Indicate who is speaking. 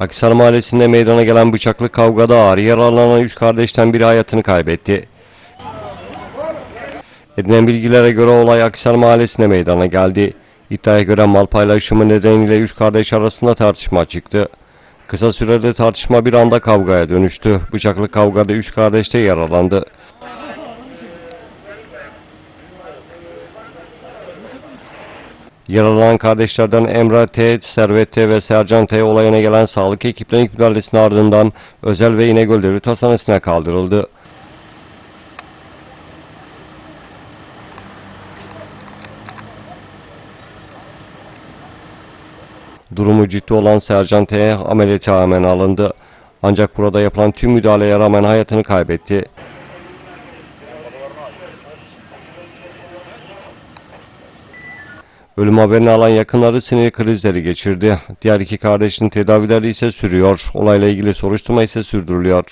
Speaker 1: Akisar Mahallesi'nde meydana gelen bıçaklı kavgada ağır yaralanan üç kardeşten biri hayatını kaybetti. Edinen bilgilere göre olay Akisar Mahallesi'nde meydana geldi. İddiaya göre mal paylaşımı nedeniyle üç kardeş arasında tartışma çıktı. Kısa sürede tartışma bir anda kavgaya dönüştü. Bıçaklı kavgada üç kardeş de yaralandı. Yaralanan kardeşlerden Emrah T, Servet T ve Sercan T olayına gelen sağlık ekiplerinin müdahalesinin ardından Özel ve İnegöl Devlet Hastanesi'ne kaldırıldı. Durumu ciddi olan Sercan T ameliyata hemen alındı. Ancak burada yapılan tüm müdahaleye rağmen hayatını kaybetti. Ölüm haberini alan yakınları sinir krizleri geçirdi. Diğer iki kardeşin tedavileri ise sürüyor. Olayla ilgili soruşturma ise sürdürülüyor.